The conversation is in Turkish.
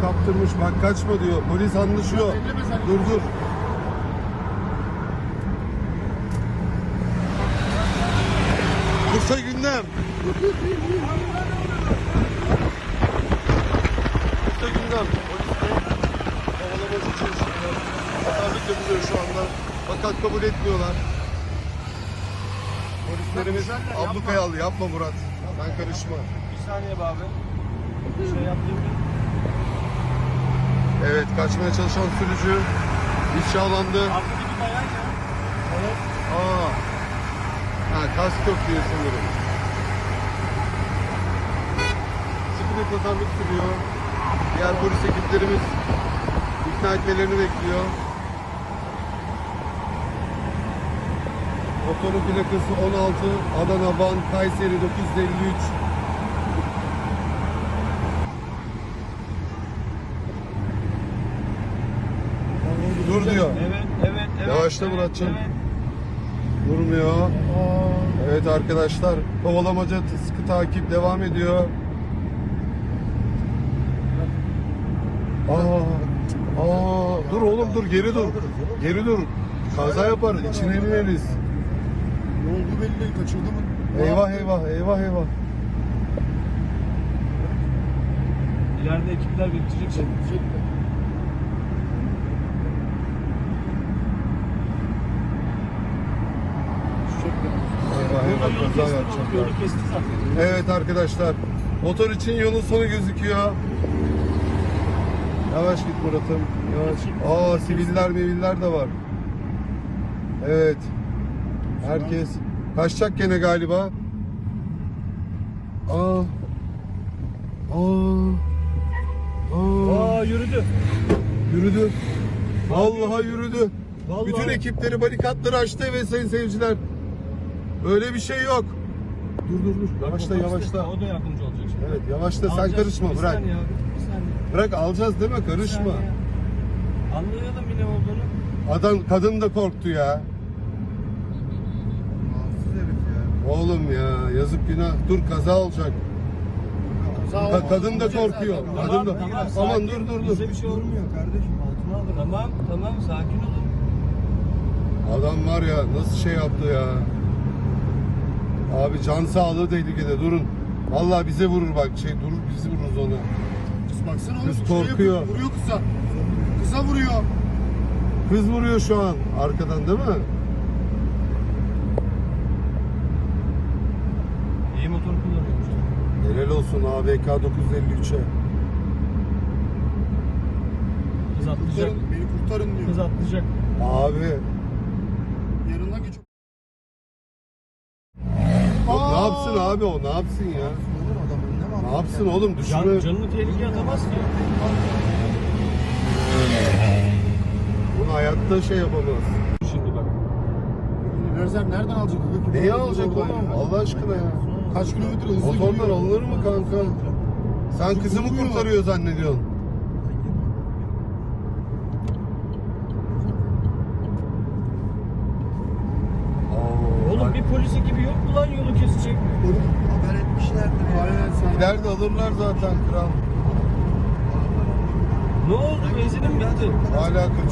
kaptırmış. Bak kaçma diyor. Polis anlaşıyor. Dur dur. Bursa gündem. Bursa gündem. Polis çalışıyor. Pazarlık yapılıyor şu anda. Fakat kabul etmiyorlar. Polislerimiz ablukaya aldı. Yapma Murat. Ben karışma. Bir saniye be abi. Bir şey yaptım mı? Evet kaçmaya çalışan sürücü ifşalandı. Evet. Aa. Ha kask yok diyor sanırım. Sıkı bir pazarlık sürüyor. Diğer polis ekiplerimiz ikna etmelerini bekliyor. Motorun plakası 16 Adana Van Kayseri 953 Dur diyor. Evet, evet, evet. Yavaşla evet, Muratcan. Evet. Durmuyor. Evet arkadaşlar kovalamaca sıkı takip devam ediyor. Aa, aa, dur oğlum dur geri dur. Geri dur. Kaza yapar içine bineriz. Ne oldu belli değil, kaçırdı mı? Eyvah eyvah eyvah eyvah. İleride ekipler bekleyecek şimdi. Eyvah eyvah Yolu kaza kesti, yapacak. yolu kesti zaten. Evet arkadaşlar. Motor için yolun sonu gözüküyor. Yavaş git Murat'ım. Yavaş. Aa siviller meviller de var. Evet. Herkes kaçacak gene galiba. Aa. Aa. Aa. Aa yürüdü. Yürüdü. Vallahi yürüdü. Vallahi. Bütün ekipleri barikatları açtı ve sayın seyirciler. Öyle bir şey yok. Dur dur dur. Yavaşla Bak, yavaşla. O da yardımcı olacak şimdi. Evet yavaşla sen Alacağız. karışma Bir bırak. saniye abi, bir saniye. Bırak alacağız değil mi? Bir Karışma. saniye. Anlayalım yine olduğunu. Adam kadın da korktu ya. Mahsız herif ya. Oğlum ya yazık günah. Dur kaza olacak. Ka- kadın da korkuyor. Tamam, Kadın da. tamam, Aman sakin. dur dur dur. Bize bir şey olmuyor. Kardeşim altına alır. Tamam, tamam sakin olun. Adam var ya nasıl şey yaptı ya. Abi can sağlığı tehlikede durun. Vallahi bize vurur bak şey durur bizi vururuz ona. Kız baksana oğlum. Kız şey korkuyor. yapıyor, Vuruyor kıza. Kıza vuruyor. Kız vuruyor şu an arkadan değil mi? İyi motor kullanıyormuş. Helal olsun ABK 953'e. Kız atlayacak. Kurtarın, beni kurtarın diyor. Kız atlayacak. Abi Yanından geçiyor. o ne yapsın abi o ne yapsın ya? Oğlum adamın ne yapsın oğlum Can, düşme. canını tehlikeye atamaz ki. Bunu hayatta şey yapamaz. Şimdi bak. Üniversitem nereden alacak? Neyi alacak oğlum? Allah aşkına ya. Kaç kilometre hızlı Motordan gidiyor. alınır mı kanka? Sen kızımı kurtarıyor zannediyorsun. Oğlum bak, bir polis ekibi yok mu lan yolu kesecek? Oğlum haber etmişlerdir. Aynen sen. İleride alırlar zaten kral. Ne oldu? Benzinim bitti. Hala kaçıyor.